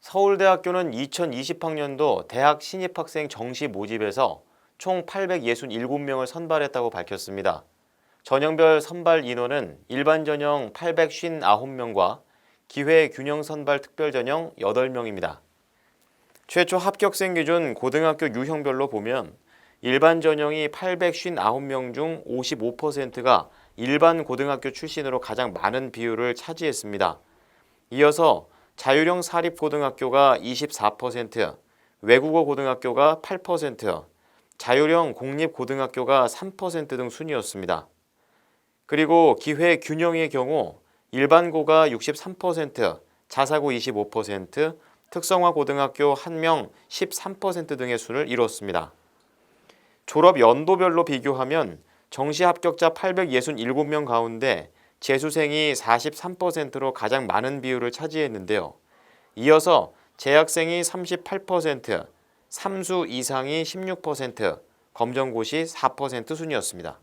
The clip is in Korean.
서울대학교는 2020학년도 대학 신입학생 정시 모집에서 총 867명을 선발했다고 밝혔습니다. 전형별 선발 인원은 일반 전형 859명과 기회 균형 선발 특별 전형 8명입니다. 최초 합격생 기준 고등학교 유형별로 보면 일반 전형이 859명 중 55%가 일반 고등학교 출신으로 가장 많은 비율을 차지했습니다. 이어서 자율형 사립고등학교가 24%, 외국어 고등학교가 8%, 자율형 공립고등학교가 3%등 순이었습니다. 그리고 기회 균형의 경우 일반고가 63%, 자사고 25%, 특성화 고등학교 1명 13% 등의 수를 이뤘습니다. 졸업 연도별로 비교하면 정시 합격자 867명 가운데 재수생이 43%로 가장 많은 비율을 차지했는데요. 이어서 재학생이 38%, 삼수 이상이 16%, 검정고시 4% 순이었습니다.